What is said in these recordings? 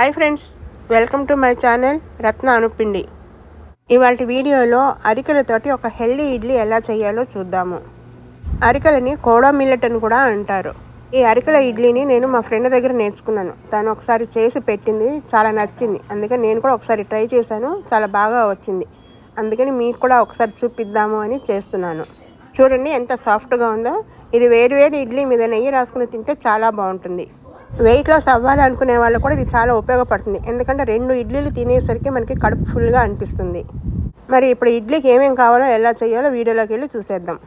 Hi friends welcome to my channel Ratna Anupindi ఇవాళ వీడియోలో అరికలతోటి ఒక హెల్దీ ఇడ్లీ ఎలా చేయాలో చూద్దాము. అరికలని కోడా మిల్లెట్ అని కూడా అంటారు. ఈ అరికల ఇడ్లీని నేను మా ఫ్రెండ్ దగ్గర నేర్చుకున్నాను. తను ఒకసారి చేసి పెట్టింది చాలా నచ్చింది. అందుకని నేను కూడా ఒకసారి ట్రై చేశాను చాలా బాగా వచ్చింది. అందుకని మీకు కూడా ఒకసారి చూపిద్దాము అని చేస్తున్నాను. చూడండి ఎంత సాఫ్ట్గా ఉందో. ఇది వేడి వేడి ఇడ్లీ మీద నెయ్యి రాసుకుని తింటే చాలా బాగుంటుంది. వెయిట్ లాస్ అవ్వాలనుకునే వాళ్ళకు వాళ్ళు కూడా ఇది చాలా ఉపయోగపడుతుంది. ఎందుకంటే రెండు ఇడ్లీలు తినేసరికి మనకి కడుపు ఫుల్గా అనిపిస్తుంది. మరి ఇప్పుడు ఇడ్లీకి ఏమేమి కావాలో ఎలా చేయాలో వీడియోలోకి వెళ్ళి చూసేద్దాం.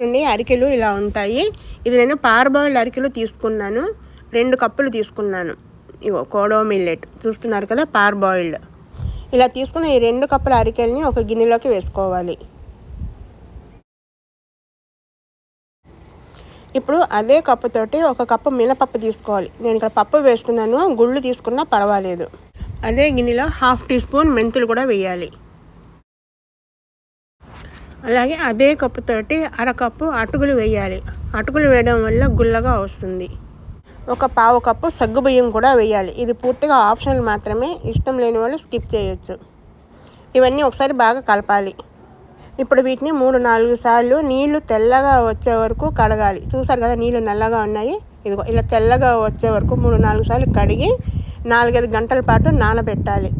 అండి అరికెలు ఇలా ఉంటాయి. ఇది నేను పార్బాయిల్డ్ అరికెలు తీసుకున్నాను. రెండు కప్పులు తీసుకున్నాను. ఇగో కోడో మిల్లెట్. చూస్తున్నారు కదా పార్బాయిల్డ్ ఇలా తీసుకున్న ఈ రెండు కప్పుల అరికెల్ని ఒక గిన్నెలోకి వేసుకోవాలి. ఇప్పుడు అదే కప్పుతోటి ఒక కప్పు మినపప్పు తీసుకోవాలి. నేను ఇక్కడ పప్పు వేస్తున్నాను గుళ్ళు తీసుకున్నా పర్వాలేదు. అదే గిన్నెలో హాఫ్ టీ స్పూన్ మెంతులు కూడా వేయాలి. అలాగే అదే కప్పుతోటి అరకప్పు అటుకులు వేయాలి. అటుకులు వేయడం వల్ల గుల్లగా వస్తుంది. ఒక పావు కప్పు సగ్గుబియ్యం కూడా వేయాలి. ఇది పూర్తిగా ఆప్షనల్ మాత్రమే. ఇష్టం లేని వాళ్ళు స్కిప్ చేయొచ్చు. ఇవన్నీ ఒకసారి బాగా కలపాలి. ఇప్పుడు వీటిని మూడు నాలుగు సార్లు నీళ్ళు తెల్లగా వచ్చే వరకు కడగాలి. చూసారు కదా నీళ్ళు నల్లగా ఉన్నాయి. ఇదిగో ఇలా తెల్లగా వచ్చే వరకు మూడు నాలుగు సార్లు కడిగి నాలుగైదు గంటల పాటు నానబెట్టాలి.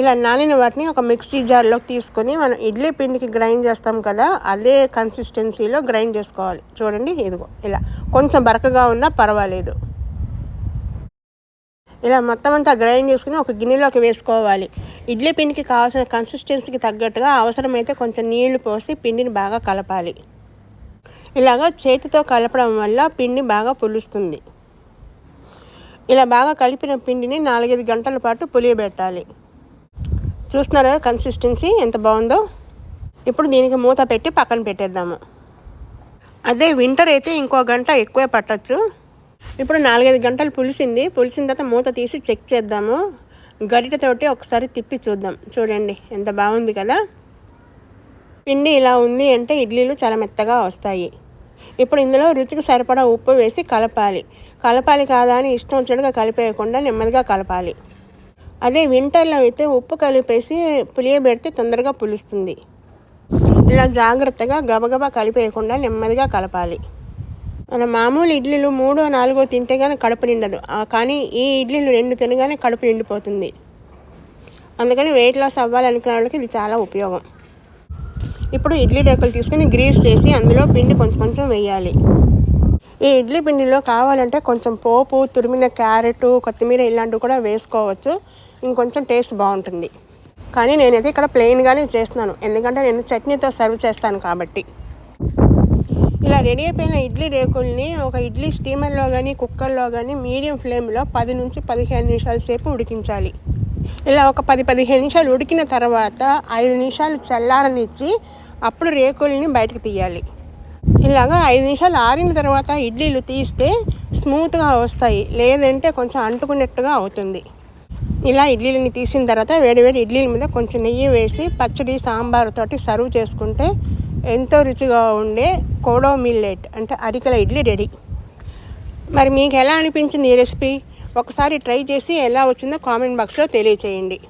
ఇలా నానిన వాటిని ఒక మిక్సీ జార్లోకి తీసుకొని మనం ఇడ్లీ పిండికి గ్రైండ్ చేస్తాం కదా అదే కన్సిస్టెన్సీలో గ్రైండ్ చేసుకోవాలి. చూడండి ఇదిగో ఇలా కొంచెం బరకగా ఉన్నా పర్వాలేదు. ఇలా మొత్తం అంతా గ్రైండ్ చేసుకుని ఒక గిన్నెలోకి వేసుకోవాలి. ఇడ్లీ పిండికి కావాల్సిన కన్సిస్టెన్సీకి తగ్గట్టుగా అవసరమైతే కొంచెం నీళ్ళు పోసి పిండిని బాగా కలపాలి. ఇలాగ చేతితో కలపడం వల్ల పిండి బాగా పులుస్తుంది. ఇలా బాగా కలిపిన పిండిని నాలుగైదు గంటల పాటు పులియబెట్టాలి. చూస్తున్నారా కన్సిస్టెన్సీ ఎంత బాగుందో? ఇప్పుడు దీనికి మూత పెట్టి పక్కన పెట్టేద్దాము. అదే వింటర్ అయితే ఇంకో గంట ఎక్కువే పట్టచ్చు. ఇప్పుడు నాలుగైదు గంటలు పులిసింది. పులిసిన తర్వాత మూత తీసి చెక్ చేద్దాము. గరిటతోటి ఒకసారి తిప్పి చూద్దాం. చూడండి ఎంత బాగుంది కదా. పిండి ఇలా ఉంది అంటే ఇడ్లీలు చాలా మెత్తగా వస్తాయి. ఇప్పుడు ఇందులో రుచికి సరిపడా ఉప్పు వేసి కలపాలి. కలపాలి కాదా అని ఇష్టం వచ్చినట్టుగా కలిపేయకుండా నెమ్మదిగా కలపాలి. అదే వింటర్లో అయితే ఉప్పు కలిపేసి పులియబెడితే తొందరగా పులుస్తుంది. ఇలా జాగ్రత్తగా గబగబా కలిపేయకుండా నెమ్మదిగా కలపాలి. మన మామూలు ఇడ్లీలు మూడో నాలుగో తింటే కానీ కడుపు నిండదు. కానీ ఈ ఇడ్లీలు రెండు తినగానే కడుపు నిండిపోతుంది. అందుకని వెయిట్ లాస్ అవ్వాలనుకునే వాళ్ళకి ఇది చాలా ఉపయోగం. ఇప్పుడు ఇడ్లీ రేకులు తీసుకుని గ్రీస్ చేసి అందులో పిండి కొంచెం కొంచెం వేయాలి. ఈ ఇడ్లీ పిండిలో కావాలంటే కొంచెం పోపు తురిమిన క్యారెట్ కొత్తిమీర ఇలాంటివి కూడా వేసుకోవచ్చు. ఇంకొంచెం టేస్ట్ బాగుంటుంది. కానీ నేనైతే ఇక్కడ ప్లెయిన్గానే చేస్తున్నాను. ఎందుకంటే నేను చట్నీతో సర్వ్ చేస్తాను కాబట్టి. ఇలా రెడీ అయిపోయిన ఇడ్లీ రేకుల్ని ఒక ఇడ్లీ స్టీమర్లో కానీ కుక్కర్లో కానీ మీడియం ఫ్లేమ్లో పది నుంచి పదిహేను నిమిషాల సేపు ఉడికించాలి. ఇలా ఒక పది పదిహేను నిమిషాలు ఉడికిన తర్వాత ఐదు నిమిషాలు చల్లారనిచ్చి అప్పుడు రేకుల్ని బయటకు తీయాలి. ఇలాగా ఐదు నిమిషాలు ఆరిన తర్వాత ఇడ్లీలు తీస్తే స్మూత్గా వస్తాయి లేదంటే కొంచెం అంటుకున్నట్టుగా అవుతుంది. ఇలా ఇడ్లీలని తీసిన తర్వాత వేడివేడి ఇడ్లీల మీద కొంచెం నెయ్యి వేసి పచ్చడి సాంబారుతోటి సర్వ్ చేసుకుంటే ఎంతో రుచిగా ఉండే కోడో మిల్లెట్ అంటే అరికల ఇడ్లీ రెడీ. మరి మీకు ఎలా అనిపించింది ఈ రెసిపీ? ఒకసారి ట్రై చేసి ఎలా వచ్చిందో కామెంట్ బాక్స్లో తెలియచేయండి.